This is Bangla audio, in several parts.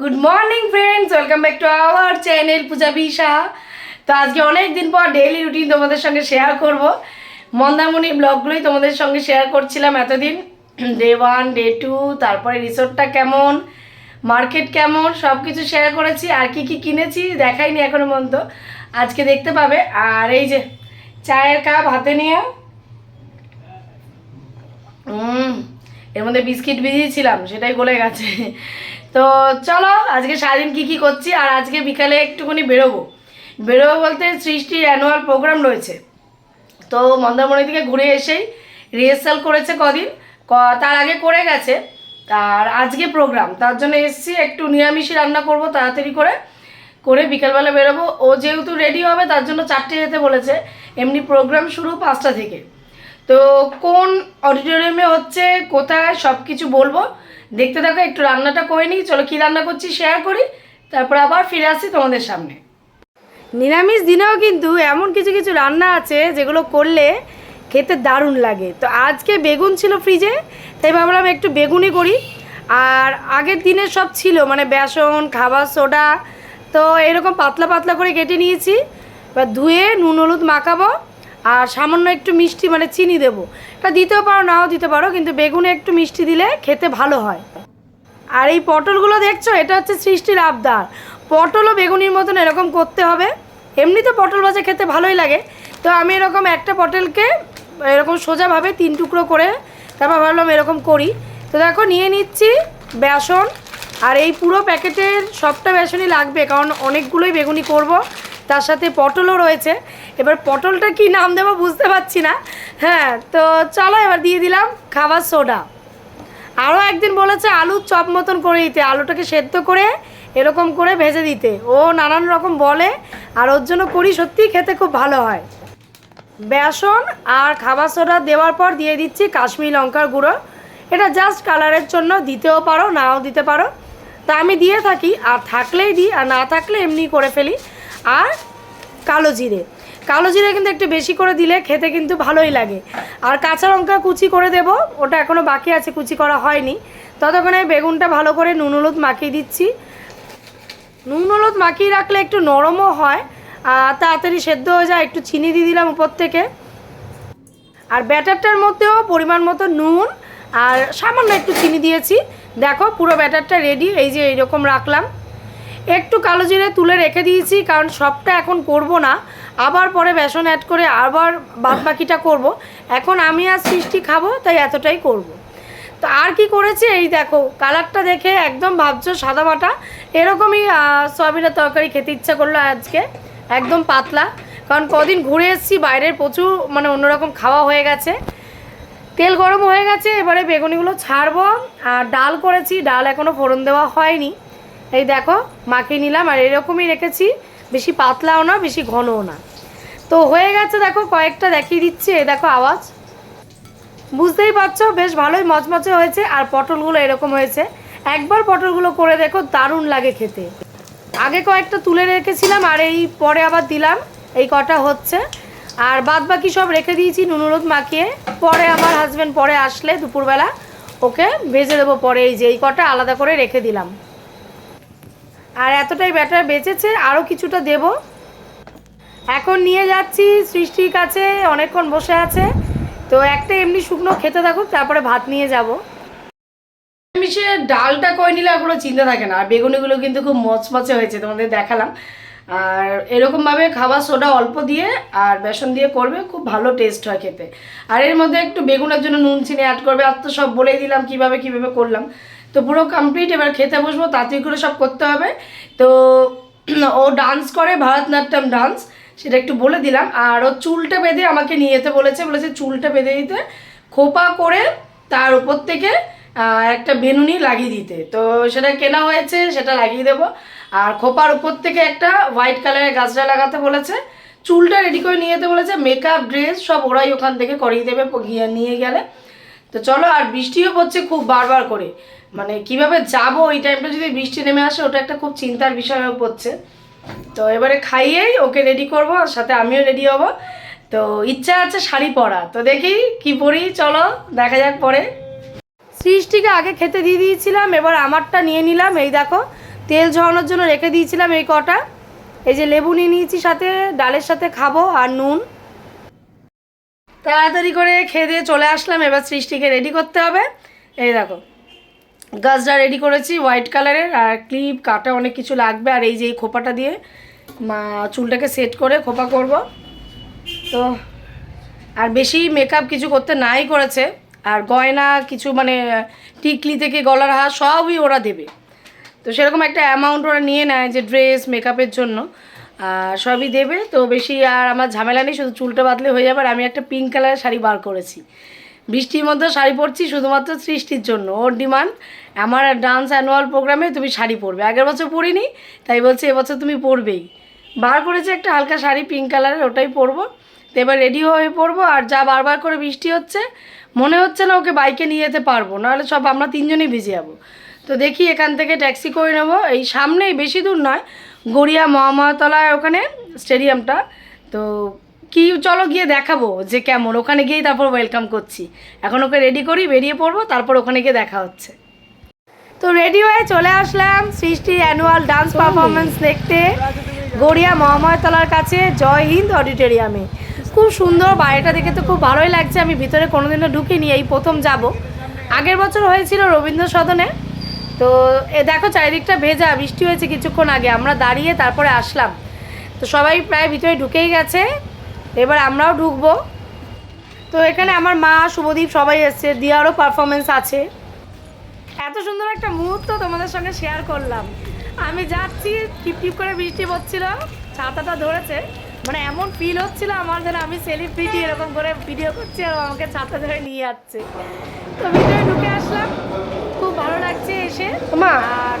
Good morning friends welcome back to our channel Puja Bisha তো আজকে অনেক দিন পর ডেইলি রুটিন তোমাদের সঙ্গে শেয়ার করব। মন্দামণি ব্লগগুলোই তোমাদের সঙ্গে শেয়ার করছিলাম এতদিন। ডে ওয়ান ডে টু তারপরে রিসোর্টটা কেমন মার্কেট কেমন সব কিছু শেয়ার করেছি। আর কি কি কিনেছি দেখাইনি এখনও পর্যন্ত। আজকে দেখতে পাবে। আর এই যে চায়ের কাপ হাতে নিয়ে। হুম এর মধ্যে বিস্কিট ভিজিয়েছিলাম, সেটাই গলে গেছে। তো চলো, আজকে সারাদিন কী কী করছি, আর আজকে বিকালে একটুখানি বেরোবো। বেরোবো বলতে সৃষ্টির অ্যানুয়াল প্রোগ্রাম রয়েছে। তো মন্দারমণি থেকে ঘুরে এসেই রিহার্সাল করেছে কদিন। তার আগে করে গেছে। আর আজকে প্রোগ্রাম তার জন্য এসছি, একটু নিরামিষই রান্না করব তাড়াতাড়ি করে। করে বিকালবেলা বেরোবো। ও যেহেতু রেডি হবে, তার জন্য চারটে যেতে বলেছে। এমনি প্রোগ্রাম শুরু পাঁচটা থেকে। তো কোন অডিটোরিয়ামে হচ্ছে, কোথায় সব কিছু বলব। দেখতে থাকো, একটু রান্নাটা করে নিই। চলো কী রান্না করছি শেয়ার করি। তারপর আবার ফিরে আসি তোমাদের সামনে। নিরামিষ দিনেও কিন্তু এমন কিছু কিছু রান্না আছে যেগুলো করলে খেতে দারুণ লাগে। তো আজকে বেগুন ছিল ফ্রিজে তাই ভাবলাম একটু বেগুনই করি। আর আগের দিনে সব ছিল মানে বেসন, খাবার, সোডা। তো এরকম পাতলা পাতলা করে কেটে নিয়েছি। এবার ধুয়ে নুন, হলুদ মাখাবো। আর সামান্য একটু মিষ্টি মানে চিনি দেবো। এটা দিতেও পারো, নাও দিতে পারো, কিন্তু বেগুনে একটু মিষ্টি দিলে খেতে ভালো হয়। আর এই পটলগুলো দেখছ, এটা হচ্ছে সৃষ্টির আবদার। পটলও বেগুনির মতন এরকম করতে হবে। এমনিতে পটল ভাজা খেতে ভালোই লাগে। তো আমি এরকম একটা পটলকে এরকম সোজাভাবে তিন টুকরো করে তারপর ভাবলাম এরকম করি। তো দেখো, নিয়ে নিচ্ছি বেসন। আর এই পুরো প্যাকেটের সবটা বেসনই লাগবে, কারণ অনেকগুলোই বেগুনি করব। তার সাথে পটলও রয়েছে। এবার পটলটা কি নাম দেবো বুঝতে পারছি না। হ্যাঁ তো চলো এবার দিয়ে দিলাম খাবার সোডা। আরও একদিন বলেছে আলুর চপ মতন করে দিতে, আলুটাকে সেদ্ধ করে এরকম করে ভেজে দিতে। ও নানান রকম বলে, আর ওর জন্য করি সত্যিই খেতে খুব ভালো হয়। বেসন আর খাবার সোডা দেওয়ার পর দিয়ে দিচ্ছি কাশ্মীর লঙ্কার গুঁড়ো। এটা জাস্ট কালারের জন্য দিতেও পারো, নাও দিতে পারো। তা আমি দিয়ে থাকি, আর থাকলেই দিই, আর না থাকলে এমনি করে ফেলি। আর কালো জিরে। কালো জিরে কিন্তু একটু বেশি করে দিলে খেতে কিন্তু ভালোই লাগে। আর কাঁচা লঙ্কা কুচি করে দেব, ওটা এখনও বাকি আছে, কুচি করা হয়নি। ততক্ষণে বেগুনটা ভালো করে নুন হলুদ মাখিয়ে দিচ্ছি। নুন হলুদ মাখিয়ে রাখলে একটু নরমও হয়, আর তাড়াতাড়ি সেদ্ধ হয়ে যায়, একটু চিনি দিয়ে দিলাম উপর থেকে। আর ব্যাটারটার মধ্যেও পরিমাণ মতো নুন, আর সামান্য একটু চিনি দিয়েছি। দেখো পুরো ব্যাটারটা রেডি এই যে এইরকম রাখলাম। একটু কালো জিরে তুলে রেখে দিয়েছি, কারণ সবটা এখন করব না। আবার পরে বেসন অ্যাড করে আবার বাদ বাকিটা করব। এখন আমি আর সৃষ্টি খাব, তাই এতটাই করব। তো আর কি করেছে? এই দেখো, কালারটা দেখে একদম ভাবছ সাদা বাটা? এরকমই সয়াবিনের তরকারি খেতে ইচ্ছা করল আজকে। একদম পাতলা। কারণ কদিন ঘুরে এসেছি, বাইরের প্রচুর মানে অন্যরকম খাওয়া হয়ে গেছে। তেল গরম হয়ে গেছে, এবারে বেগুনিগুলো ছাড়বো। আর ডাল করেছি, ডাল এখনও ফোড়ন দেওয়া হয়নি। এই দেখো, মাখিয়ে নিলাম আর এরকমই রেখেছি। বেশি পাতলাও না, বেশি ঘনও না। তো হয়ে গেছে দেখো, কয়েকটা দেখিয়ে দিচ্ছি, এই দেখো আওয়াজ। বুঝতেই পারছ, বেশ ভালোই মচমচে হয়েছে আর পটলগুলো এরকম হয়েছে। একবার পটলগুলো করে দেখো, দারুণ লাগে খেতে। আগে কয়েকটা তুলে রেখেছিলাম আর এই পরে আবার দিলাম, এই কটা হচ্ছে। আর বাদ বাকি সব রেখে দিয়েছি নুন হলুদ মাখিয়ে। পরে আমার হাজব্যান্ড পরে আসলে দুপুরবেলা ওকে ভেজে দেবো পরে এই যে, এই কটা আলাদা করে রেখে দিলাম। আর এতটাই ব্যাটার বেঁচেছে আরও কিছুটা দেব। এখন নিয়ে যাচ্ছি সৃষ্টির কাছে, অনেকক্ষণ বসে আছে। তো একটা এমনি শুকনো খেতে থাকুক, তারপরে ভাত নিয়ে যাব। মিশে ডালটা কয়ে নিলে আর কোনো চিন্তা থাকে না, আর বেগুনিগুলো কিন্তু খুব মচমচে হয়েছে, তোমাদের দেখালাম। আর এরকমভাবে খাবার সোডা অল্প দিয়ে আর বেসন দিয়ে করবে, খুব ভালো টেস্ট হয় খেতে। আর এর মধ্যে একটু বেগুনের জন্য নুন, চিনি অ্যাড করবে, আর তো সব বলেই দিলাম কীভাবে কীভাবে করলাম। তো পুরো কমপ্লিট এবার খেতে বসবো, তাড়াতাড়ি করে সব করতে হবে। তো ও ডান্স করে, ভারতনাট্যম ডান্স সেটা একটু বলে দিলাম। আর ও চুলটা বেঁধে আমাকে নিয়ে যেতে বলেছে বলেছে চুলটা বেঁধে দিতে। খোপা করে তার উপর থেকে একটা বেনুনি লাগিয়ে দিতে। তো সেটা কেনা হয়েছে, সেটা লাগিয়ে দেবো। আর খোপার উপর থেকে একটা হোয়াইট কালারের গাছটা লাগাতে বলেছে। চুলটা রেডি করে নিয়ে যেতে বলেছে। মেকআপ ড্রেস সব ওরাই ওখান থেকে করিয়ে দেবে গিয়ে নিয়ে গেলে। তো চলো, আর বৃষ্টিও পড়ছে খুব বারবার করে। মানে কীভাবে যাব ওই টাইমটা যদি বৃষ্টি নেমে আসে, ওটা একটা খুব চিন্তার বিষয় হয়ে পড়ছে। তো এবারে খাইয়েই ওকে রেডি করব, আর সাথে আমিও রেডি হব। তো ইচ্ছা আছে শাড়ি পরা। তো দেখি কি পরি, চলো, দেখা যাক পরে। সৃষ্টিকে আগে খেতে দিয়ে দিয়েছিলাম, এবার আমারটা নিয়ে নিলাম। এই দেখো, তেল ঝরানোর জন্য রেখে দিয়েছিলাম এই কটা। এই যে লেবু নিয়ে নিয়েছি সাথে, ডালের সাথে খাব আর নুন। তাড়াতাড়ি করে খেয়ে দিয়ে চলে আসলাম, এবার সৃষ্টিকে রেডি করতে হবে। এই দেখো, গাছটা রেডি করেছি হোয়াইট কালারের আর ক্লিপ কাটা অনেক কিছু লাগবে। আর এই যে এই খোপাটা দিয়ে, মা, চুলটাকে সেট করে খোপা করব। তো, আর বেশি মেকআপ কিছু করতে নাই করেছে। আর গয়না, কিছু মানে টিকলি থেকে গলার হার সবই ওরা দেবে। তো সেরকম একটা অ্যামাউন্ট ওরা নিয়ে নেয় যে ড্রেস মেকআপের জন্য। সবই দেবে, তো বেশি আর আমার ঝামেলা নেই, শুধু চুলটা বাঁধলে হয়ে যাবে। আর আমি একটা পিঙ্ক কালারের শাড়ি বার করেছি। বৃষ্টির মধ্যে শাড়ি পরছি শুধুমাত্র সৃষ্টির জন্য। ওর ডিমান্ড আমার ডান্স অ্যানুয়াল প্রোগ্রামে তুমি শাড়ি পরবে। আগের বছর পরিনি, তাই বলছে এবছর তুমি পরবেই। বার করেছে একটা হালকা শাড়ি পিঙ্ক কালারের ওটাই পরবো। তো এবার রেডি হয়ে পরবো। আর যা বারবার করে বৃষ্টি হচ্ছে মনে হচ্ছে না ওকে বাইকে নিয়ে যেতে পারব নাহলে সব আমরা তিনজনেই ভিজে যাব। তো দেখি এখান থেকে ট্যাক্সি করে নেব এই সামনেই বেশি দূর নয় গড়িয়া মহামাতলায় ওখানে স্টেডিয়ামটা তো কি চলো গিয়ে দেখাবো যে কেমন ওখানে গিয়েই তারপর ওয়েলকাম করছি। এখন ওকে রেডি করি বেরিয়ে পড়ব তারপর ওখানে গিয়ে দেখা হচ্ছে। তো রেডি হয়ে চলে আসলাম সৃষ্টি অ্যানুয়াল ডান্স পারফরমেন্স দেখতে। গড়িয়া মহামায়তলার কাছে জয় হিন্দ অডিটোরিয়ামে খুব সুন্দর, বাড়িটা দেখে তো খুব ভালোই লাগছে। আমি ভিতরে কোনোদিনও ঢুকিনি, এই প্রথম যাব। আগের বছর হয়েছিল রবীন্দ্র সদনে তো এ দেখো চারিদিকটা ভেজা, বৃষ্টি হয়েছে কিছুক্ষণ আগে। আমরা দাঁড়িয়ে তারপরে আসলাম। তো সবাই প্রায় ভিতরে ঢুকেই গেছে। এবার আমরাও ঢুকবো। তো এখানে আমার মা, শুভদীপ সবাই এসছে। দিয়ারও পারফরমেন্স আছে। এত সুন্দর একটা মুহূর্ত তোমাদের সঙ্গে শেয়ার করলাম। আমি যাচ্ছি টিপ টিপ করে বৃষ্টি পড়ছিল, ছাতাটা ধরেছে। মানে এমন ফিল হচ্ছিল আমার যেন আমি সেলিব্রিটি এরকম করে ভিডিও করছি আর আমাকে ছাতা ধরে নিয়ে যাচ্ছে। তো ভিতরে ঢুকে আসলাম। খুব ভালো লাগছে এসে। মা। আর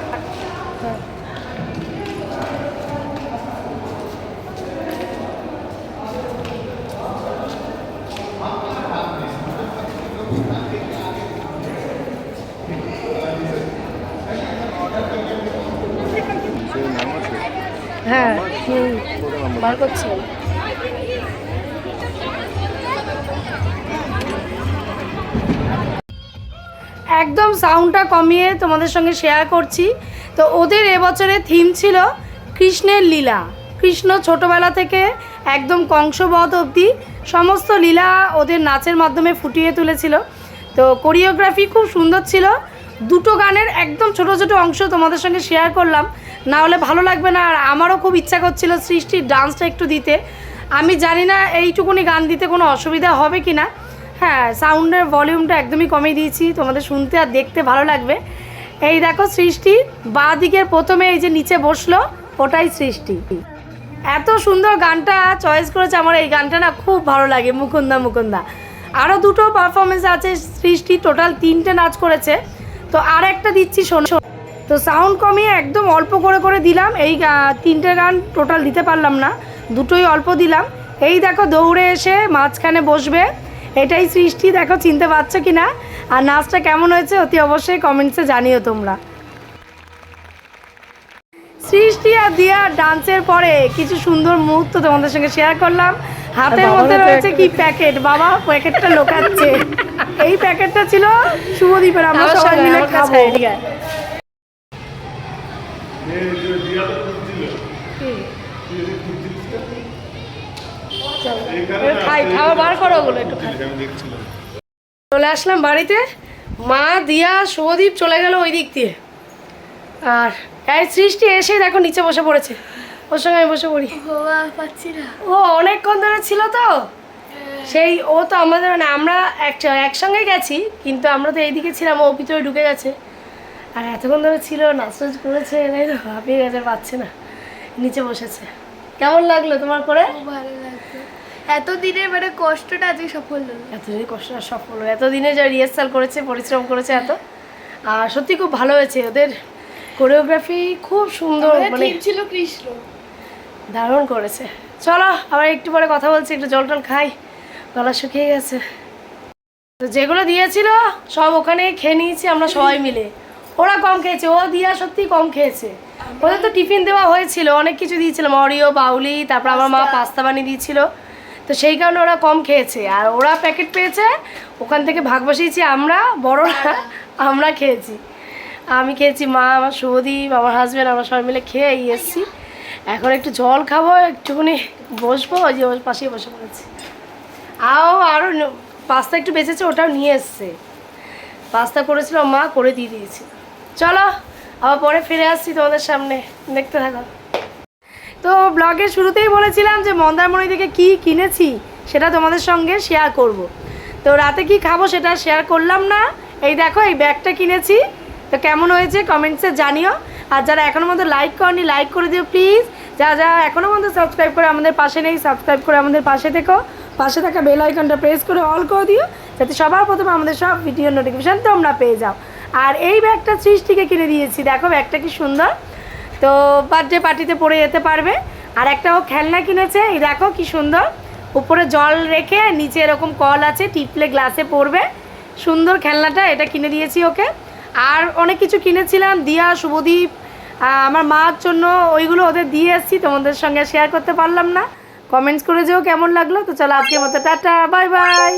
হ্যাঁ। হুম। বার করছে। একদম সাউন্ডটা কমিয়ে তোমাদের সঙ্গে শেয়ার করছি। তো ওদের এবছরের থিম ছিল কৃষ্ণের লীলা। কৃষ্ণ ছোটবেলা থেকে একদম কংসবধ অবধি সমস্ত লীলা ওদের নাচের মাধ্যমে ফুটিয়ে তুলেছিল। তো কোরিওগ্রাফি খুব সুন্দর ছিল। দুটো গানের একদম ছোট ছোট অংশ তোমাদের সঙ্গে শেয়ার করলাম। না হলে ভালো লাগবে না, আর আমারও খুব ইচ্ছা করছিল সৃষ্টির ডান্সটা একটু দিতে। আমি জানি না এইটুকুনি গান দিতে কোনো অসুবিধা হবে কি না হ্যাঁ সাউন্ডের ভলিউমটা একদমই কমিয়ে দিয়েছি, তোমাদের শুনতে আর দেখতে ভালো লাগবে। এই দেখো সৃষ্টি বাঁ দিকের প্রথমে এই যে নিচে বসল, ওটাই সৃষ্টি। এত সুন্দর গানটা চয়েস করেছে আমার, এই গানটা না খুব ভালো লাগে, মুকুন্দা মুকুন্দা। আরও দুটো পারফরমেন্স আছে, সৃষ্টি টোটাল তিনটে নাচ করেছে। তো আর একটা দিচ্ছি, শোনো। তো সাউন্ড কমিয়ে একদম অল্প করে করে দিলাম। এই তিনটে গান টোটাল দিতে পারলাম না। দুটোই অল্প দিলাম। এই দেখো, দৌড়ে এসে মাঝখানে বসবে। এটাই সৃষ্টি। দেখো, চিনতে পারছ কি না আর নাচটা কেমন হয়েছে অতি অবশ্যই কমেন্টসে জানিও তোমরা। সৃষ্টি আর দিয়া ডান্সের পরে কিছু সুন্দর মুহূর্ত তোমাদের সঙ্গে শেয়ার করলাম। হাতের মধ্যে রয়েছে কি প্যাকেট? বাবা প্যাকেটটা লোকাচ্ছে। এই প্যাকেটটা ছিল শুভদীপের আমরা সবাই মিলে খাব। খাই খাওয়া বার করো ওগুলো একটু খাই। চলে আসলাম বাড়িতে। মা দিয়া শুভদীপ চলে গেল ওই দিক দিয়ে। আর এই সৃষ্টি এসে দেখো নিচে বসে পড়েছে। ওর সঙ্গে আমি বসে পড়ি। ও অনেকক্ষণ ধরে ছিল তো? সেই ও তো আমাদের মানে আমরা এক একসঙ্গে গেছি কিন্তু আমরা তো এইদিকে ছিলাম ও ভিতরে ঢুকে গেছে। আর এতক্ষণ ধরে ছিল নাচ টাচ করেছে তাই তো হাঁপিয়ে গেছে পাচ্ছে না। নিচে বসেছে। কেমন লাগল তোমার করে? ভালো লাগতো এতদিনে মানে কষ্টটা আজকে সফল হলো। এতদিন কষ্ট আর সফল হলো। এতদিনে যা রিহার্সাল করেছে পরিশ্রম করেছে এত। আর সত্যি খুব ভালো হয়েছে। ওদের কোরিওগ্রাফি খুব সুন্দর মানে ছিল কৃষ্ণ। দারুণ করেছে। চলো, আবার একটু পরে কথা বলছি, একটু জল টল খাই। গলা শুকিয়ে গেছে। তো যেগুলো দিয়েছিল, সব ওখানে খেয়ে নিয়েছি আমরা সবাই মিলে। ওরা কম খেয়েছে, ও দিয়া সত্যি কম খেয়েছে। ওদের তো টিফিন দেওয়া হয়েছিল, অনেক কিছু দিয়েছিলাম, অরিও, বাউলি, তারপর আমার মা পাস্তা বানিয়ে দিয়েছিল। তো সেই কারণে ওরা কম খেয়েছে। আর ওরা প্যাকেট পেয়েছে, ওখান থেকে ভাগ বসিয়েছি আমরা, বড়রা আমরা খেয়েছি। আমি খেয়েছি মা, আমার শুভদীপ, আমার হাজব্যান্ড আমরা সবাই মিলে খেয়ে এসেছি। এখন একটু জল খাব, একটুখানি বসবো, ওই যে ওর পাশেই বসে পড়েছি। আও আরও পাস্তা একটু বেঁচেছে, ওটাও নিয়ে এসছে। পাস্তা করেছিল মা, করে দিয়ে দিয়েছি চলো, আবার পরে ফিরে আসছি তোমাদের সামনে, দেখতে থাকো। তো ব্লগের শুরুতেই বলেছিলাম যে মন্দারমণি থেকে কি কিনেছি, সেটা তোমাদের সঙ্গে শেয়ার করব। তো রাতে কি খাব সেটা শেয়ার করলাম না। এই দেখো, এই ব্যাগটা কিনেছি। তো কেমন হয়েছে কমেন্টসে জানিও। আর যারা এখনও মধ্যে লাইক করনি লাইক করে দিও প্লিজ যা যা এখনও মধ্যে সাবস্ক্রাইব করে আমাদের পাশে নেই সাবস্ক্রাইব করে আমাদের পাশে থেকো। পাশে থাকা বেল আইকনটা প্রেস করে অল করে দিও, যাতে সবার প্রথমে আমাদের সব ভিডিও নোটিফিকেশান তোমরা পেয়ে যাও। আর এই ব্যাগটা সৃষ্টিকে কিনে দিয়েছি। দেখো ব্যাগটা কি সুন্দর। তো বার্থডে পার্টিতে পরে যেতে পারবে। আর একটা ও খেলনা কিনেছে। এই দেখো কি সুন্দর। উপরে জল রেখে নিচে এরকম কল আছে, টিপলে গ্লাসে পড়বে। সুন্দর খেলনাটা, এটা কিনে দিয়েছি ওকে। আর অনেক কিছু কিনেছিলাম, দিয়া, শুভদীপ আমার মার জন্য ওইগুলো ওদের দিয়ে এসেছি তোমাদের সঙ্গে শেয়ার করতে পারলাম না। কমেন্টস করে যেও কেমন লাগল, তো চলো আজকের মতো টাটা বাই বাই